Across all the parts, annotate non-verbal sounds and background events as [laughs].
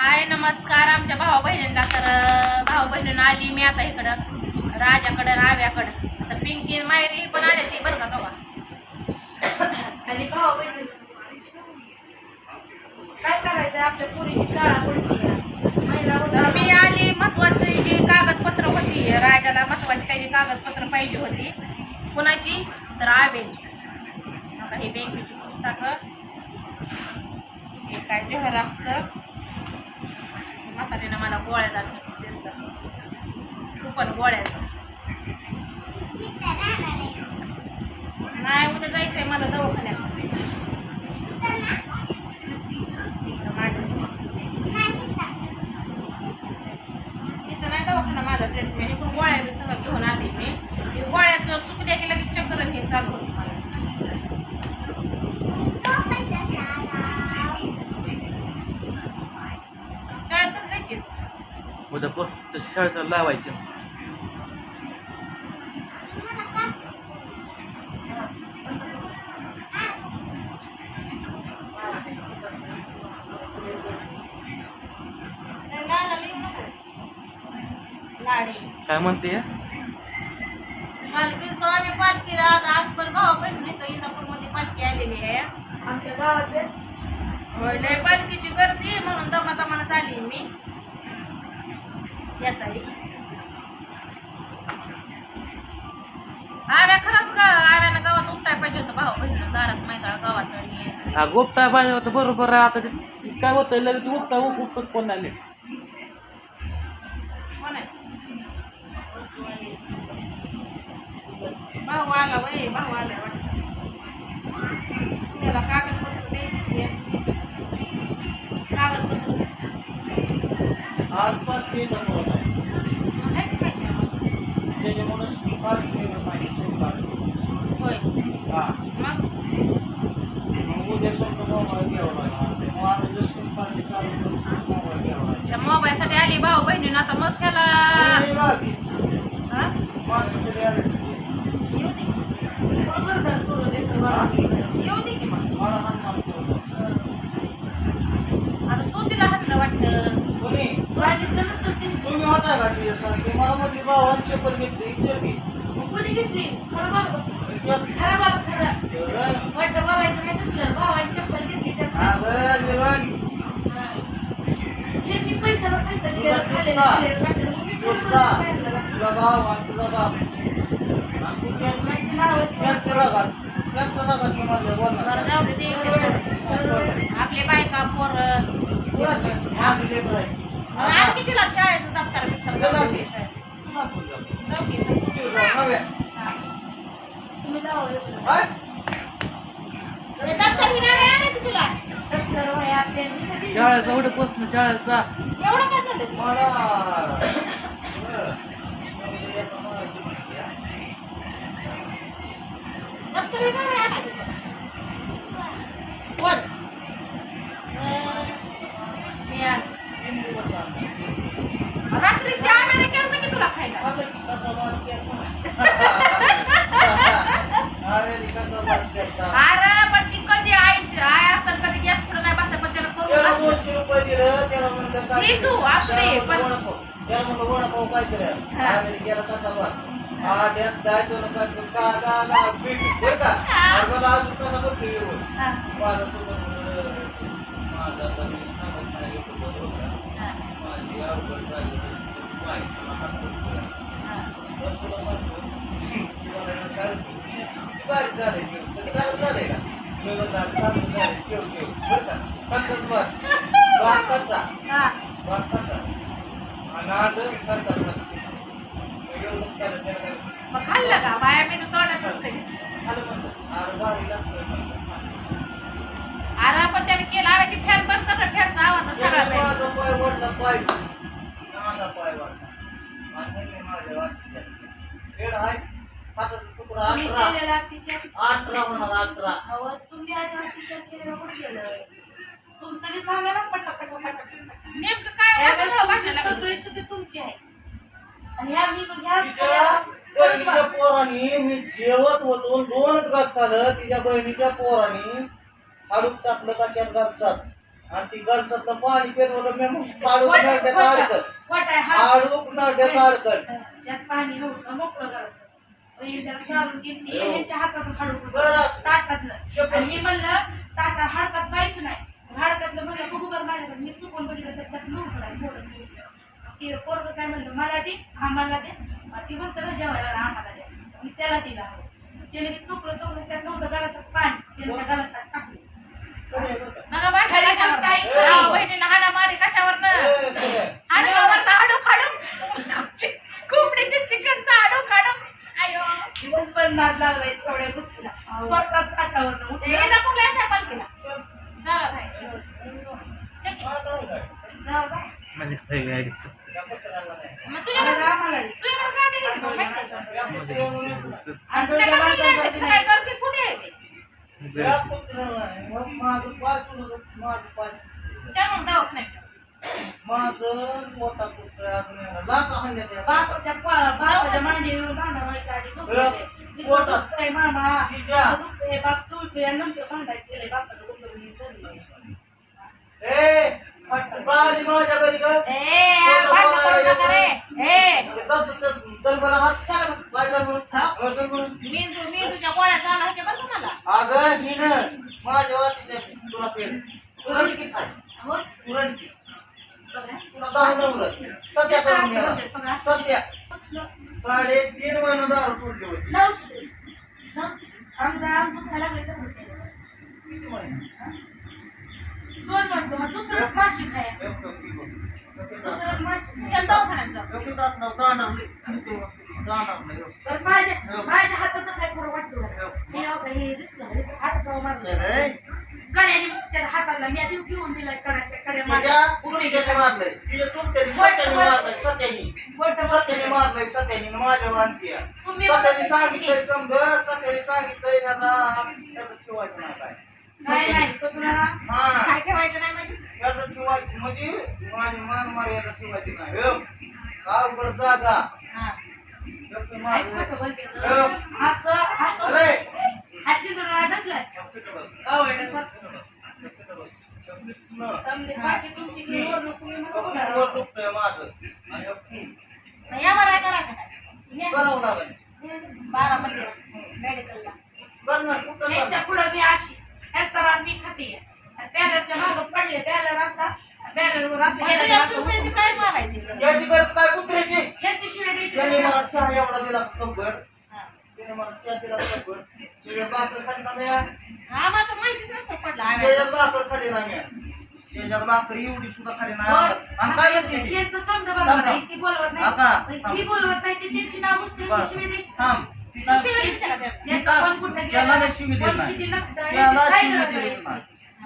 हाय नमस्कार आमच्या भाऊ बहिणींना तर भाऊ बहिणीनं आली मी आता इकडं राजाकडं आव्याकडं आता पिंकी मायरी पण आले ती बरं का तेव्हा? आणि भाऊ बहिणी काय करायचं आपल्या पुरीची शाळा पडली तर मी आली महत्वाची जी कागदपत्र होती राजाला महत्वाची काही कागदपत्र पाहिजे होती कुणाची? तर आता ही बँकेची पुस्तकं. हे काय झेरॉक्स म्हातारीनं मला गोळ्या जात तू पण गोळ्याचा नाही उद्या जायचंय मला दवाखान्यात माझ्या इथं नाही दवाखाना माझा ट्रीटमेंट इकडून गोळ्या मी सगळं घेऊन आली मी ते गोळ्याचं चुकल्या की लगेच चक्कर हे चालू होतं मला जायची उद्या पोस्ट शाळेत लावायचे. काय म्हणते? पालखी तो आम्ही पालखीला आज आज पण तर इंदापूरमध्ये पालखी आलेली आहे. आमच्या गावात लय पालखीची गर्दी म्हणून दमा दमानं आली मी. येता आव्या खरंच का आव्यानं गावात उपटाय पाहिजे होतं भाऊ. दारात गावात हा गोपटा पाहिजे होतं बरोबर आहे. आता ते काय होतं लगेच उपटा उपट कोण आले. कोण आहे? भाऊ आला वय भाऊ आला वाटतं. त्याला कागदपत्र द्यायचे कागदपत्र. ते आहे आहे का पाहिजे? त्याच्यामुळे स्वीकार केलं पाहिजे स्वीकार होय हा मग मग उद्या समजा मोबाईल घ्यावा लागला मग आता जर स्वीकारचे चालू करून मोबाईल घ्यावा लागला त्या मोबाईलसाठी आली भाऊ बहिणीनं आता मग ह्याला हे बाकी. हा? मागच्या reality. येऊ दे बरोबर तर सोडून लेकरं बाळाचं. येऊ दे की मग मला हाण मारतो होता. आता तू तिला हाणलं वाटतं कोणी? सांगितलं नसेल तिने. तुम्ही होता का तिच्यासारखे मला म्हणजे भावांची चप्पल घेतली इच्छा की खरं बोल खरं बोल खरं? वाटतं बोलायचं नाही तसलं. भावाची चप्पल घेतली त्या मी पैसा दिलेला खाल्लेला तू माझी नावं जाऊ दे. आपले बायका पोर. आणखी तिला शाळेचं दप्तर बिप्तर जाऊ दे. शाळेत. पुन्हा पुढं. जाऊ दे, शाळेचा शाळेचा. एवढं काय झालं? मला बरं. मला एका मुलाची माहिती आहे. दप्तर बी नाही आणायचं तुला. कोण अं, मी आज तीन दिवस आले. रात्री त्या आम्हाला केलं की तुला खायला आलं की कसा बात केला. अरे, कसा बात केला. अरे पण ती कधी आईची आई असताना कधी गॅस पुढे नाही बसता पण त्याला करून त्याला टाक. दोनशे रुपये दिलं त्याला म्हणलं काय दे तू, असू दे, त्याला पण- म्हणलं वडापाव. त्याला म्हणलं वडापाव काय. आम्ही गेला हा त्यात जायचं ना काय तो का का का पीठ बरं का मला अजून कसा बघतो येऊन हा, माझा तो माझा का? हा, माझी अवघड झाली बारीक झालंय ते. तर चांगलं झालंय का? बरं का? [laughs] कसा? बस कसा? मग खाल्लं का? बाया मी तर तोंडात असते. अरे पण त्याने केलं. ती फॅन बंद कर फॅनचा आवाज सगळा तुम्ही. केलेला तिच्या अठरा होणार अठरा. अहो, तुम्ही आज तिच्या केलेलं कुठं केलं तुमचं सांगा ना पटा पटा पटा पटा. नेमकं काय सगळी चुकी तुमची आहे. आणि ह्या मी ह्या तिच्या बहिणीच्या पोरांनी मी जेवत होतो दोनच घास खाल्लं. तिच्या बहिणीच्या पोरांनी हाडूक टाकलं कशात घालतात आणि ती गलसातलं पाणी पेरवलं मी मग काढून नळट्यात अडकल वाटाय हा. अडकल त्यात पाणी नव्हतं मोकळं करायचं. त्याला चालून घेतली ह्यांच्या हातात हाडून बरं. ताटातलं आणि मी म्हणलं ताटा हाडकात काहीच नाही. हाडकातलं म्हणलं बघू बरं माझ्याकडे मी चुकून बघितलं तर त्यात नव्हतं आहे थोडंसं ते पोरगं काय म्हणलं मला दे आम्हाला दे ती म्हणतं ना जेवायला आम्हाला दे. मी त्याला दिला. त्याने मी चुकलं चुकलं त्यात नव्हतं गलासात पाणी त्याने त्या गलासात टाकलं. कोणी? आहे बरं का? नका बाहेर कसं काय ए. बहिणीला हाना मारी कशावर ए, कोणी आहे? हाडकावर हाडू खाडू कोंबडीचे चिकनचा हाडू खाडू आयो दिवसभर नाद लागलाय थोड्या गोष्टीला. स्वतः ताटावर नाही. मग माझं पोटात दुखतंय अजून. बापाच्या बापाच्या आधी. इथं दुखतंय मामा. बाप चुलतोय आणि नंतर केलंय बापाचं दुखलं म्हणून धरलंय. ए, तू का आली माझ्या घरी? हा? मी मी का अगं ही ना माझ्या वाटीच्या तुला पेन तुला किती खाय हो? तुला बघा. तुला दहा नवलं सध्या करून घ्या. सध्या. साडेतीन महिना दारू सोडली होती. दोन म्हणतो मग दुसरंच. एक तर दुसरंच माशी चल दवाखान्यात जाऊ. बरं माझ्या माझ्या हातात तर काय करू वाटतो हे अहो, हे दिसलं हात पाव ए, गड्याने त्याला हाताला मी आधी घेऊन दिलाय कड्या कड्या माझ्या तुम्ही- सांगितलंय समज सत्याने सांगितलंय याचा त्याचं ठेवायचं नाही काय नाही नाही स्वतःला हा काय ठेवायचं नाही म्हणजे याचं ठेवायचं म्हणजे माझी मान मर्यादा ठेवायची नाही हो. अवघड जागा हा. एक काय माझं- खोटं बोलते हो. गं? असं असं अरे हात चिंदून दसलाय अहो, एवढं सर. समजे बाकी तुमची काही दुखतंय माझं आणि. नाही, आम्हाला काय करायचं काय? न्या. करावं लागेल बारामतीला मेडिकलला करणार कुठं यांच्या करणार? पुढं मी अशी भात मी खाते बॅलरच्या मागं पडले बॅलर असा बॅलरवर असं गेलं असं होतं. काय मारायची याची गरज काय कुत्र्याची ह्यांची शिवाय द्यायची त्याने नाही. मला चहा एवढा दिला कब्बर हा. त्याने मला चहा दिला कब्बर त्याच्या भाकर खाली ना म्या आम्हाला तर माहितीच नसतं पडलं आम्ही त्याच्यात भाकर खाली ना म्या त्याच्यात भाकर एवढी सुद्धा खाली ना बरं. आणि काय म्हणते ती? यांचं समजा बरोबर आहे. ती बोलवत आता. नाही ती बोलवत नाही ती त्यांची नाव गोष्ट बरं. शिवाय द्यायची थांब ती काय- शिवाय द्यायची का? ती यांचं काय- कोण कुठं त्याला गेलं, नाही शिवी कोण. किती त्याला काय गरज आहे?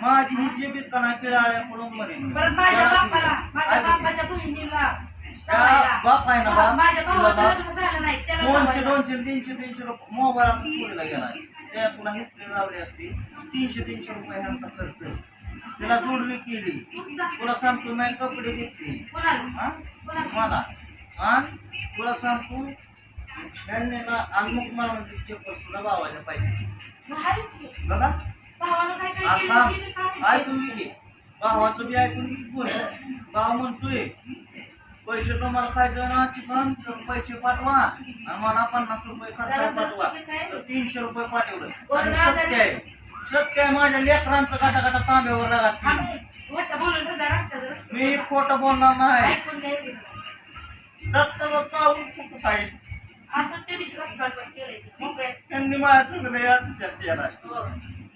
माझी ही जीबित का नाही किळाळ्या पडून मरेन परत माझ्या बापाला. माझ्या. बापाच्या बहिणीला त्या बाप आहे ना बाप, माझ्या तुला भावाचं बाप. लग्न झालं नाही त्याला दोनशे दोनशे तीनशे तीनशे रुपये मोबाईलात चोरीला गेला. त्या पुन्हा हिस्ट्री लावली असती. तीनशे तीनशे रुपये ह्यांचा खर्च. त्याला जोडवी केली. तुमचा तुला सांगतो मी कपडे घेतले. कोणाला? हा? कोणाला? मला आणि तुला सांगतो ह्यांनी ना आणि मग मला म्हणते चप्पल सुद्धा भावाच्या पाहिजे मग आहेच की. बघा. ऐकून घे भावाचं बी ऐकून घे बोल भाव म्हणतोय पैसे तुम्हाला खायचं ना चिकन पैसे पाठवा. आणि मला पन्नास रुपये खर्च पाठवा. तर तीनशे रुपये पाठवलं. आणि. सत्य आहे. सत्य आहे माझ्या लेकरांचं काटा काटा तांब्यावर लागत. मी खोटं बोलणार नाही. घ्यायचं. दत्त चावून कुठं खाईल. त्यांनी माझ्या सगळं याच्यात केला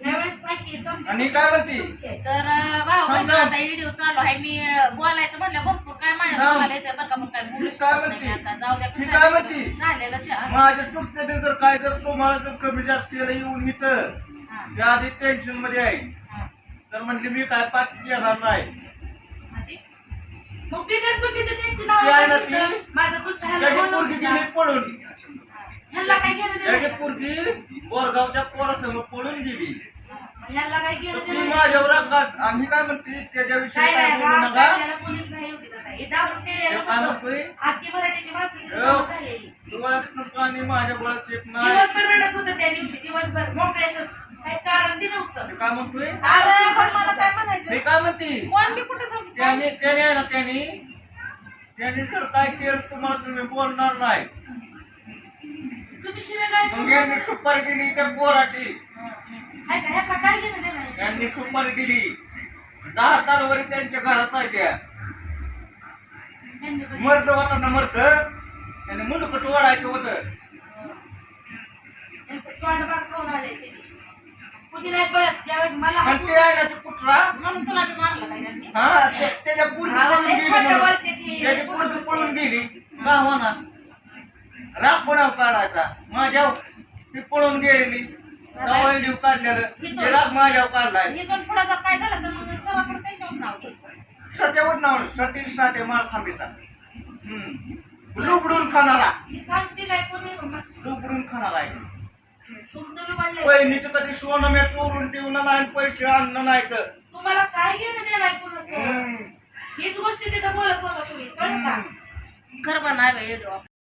आणि काय म्हणते. तर भाऊ. आता व्हिडिओ चालू आहे मी बोलायचं म्हणलं भरपूर काय माझ्या. तोंडाला येतं बरं का पण काय बोलू मी काय शकत नाही मी म्हणते? आता जाऊ द्या मी कसं काय आहे, म्हणते? झालेलं ते हा. माझ्या चुकते जर काय जर तुम्हाला जर कमी जास्त केलं येऊन इथं हा. त्या आधी टेन्शनमध्ये आहे हा. तर म्हणले मी काय पाठी येणार नाही आणि मग बिगर चुकीचे त्यांची ती आहे ना नावं ती? सांगितलं. माझं चुकतं ह्याला त्याची बोलवून पोरगी द्या. गेली पळून ह्याला काय केलं त्याची देणं? पोरगी बोरगावच्या पोरासमोर पळून गेली ह्याला काय केलं ती देणं? माझ्यावर रागात- आम्ही काय म्हणते त्याच्याविषयी काय बोलू राग नका काढलेला कोणीच नाही योग्य जात आहे. हे दारू पिलेलं हे काय फक्त म्हणतोय? आखी मराठीची भाषा किती हो. जमा झालेली. डोळ्यात पाणी माझ्या डोळ्यात येत नाही दिवसभर रडत होतं त्या दिवशी दिवसभर मोकळ्यातच काय कारण ते नव्हतं ते काय म्हणतोय अरे पण मला काय ते म्हणायचं काय म्हणते कोण मी कुठे जाऊ त्याने त्याने आहे ना त्याने त्याने जर काय केलं तुम्हाला तुम्ही बोलणार नाही तुम्ही शिवाय काय मग यांनी सुपारी दिली त्या पोराची काय काय ह्या काय घेणं देणं आहे? यांनी सुपारी दिली. दहा तालवरी त्यांच्या घरात नाही त्या त्यांनी. मर्द होता ना मर्द. त्याने मुंडकट ओढायचं होतं. ते. आहे ना त्यांनी? हा त्याच्या पळून गेली. त्याची पळून गेली. का कोणाव काढायचा. माझ्या ती पळून गेली जावई जीव काढलेलं. ते राग माझ्यावर काढलाय. पण पुढं जर काय झालं तर मग सवाकडे त्यांच्यावर नाव घ्यायचं सत्यावर नाव? सतीश साठे माल हम्म. लुबडून खाणारा. मी सांगते काय कोणी? लुबडून खाणारा आहे. तुमचं बी वाढलंय. बहिणीचं कधी सोनं मी चोरून ठेवून नाही पैसे आणलं नाही तर. तुम्हाला काय घेणं देणं आहे कोणाचं? हम्म. हीच गोष्टी तिथं बोलत होता तुम्ही कळलं का? हम्म. घर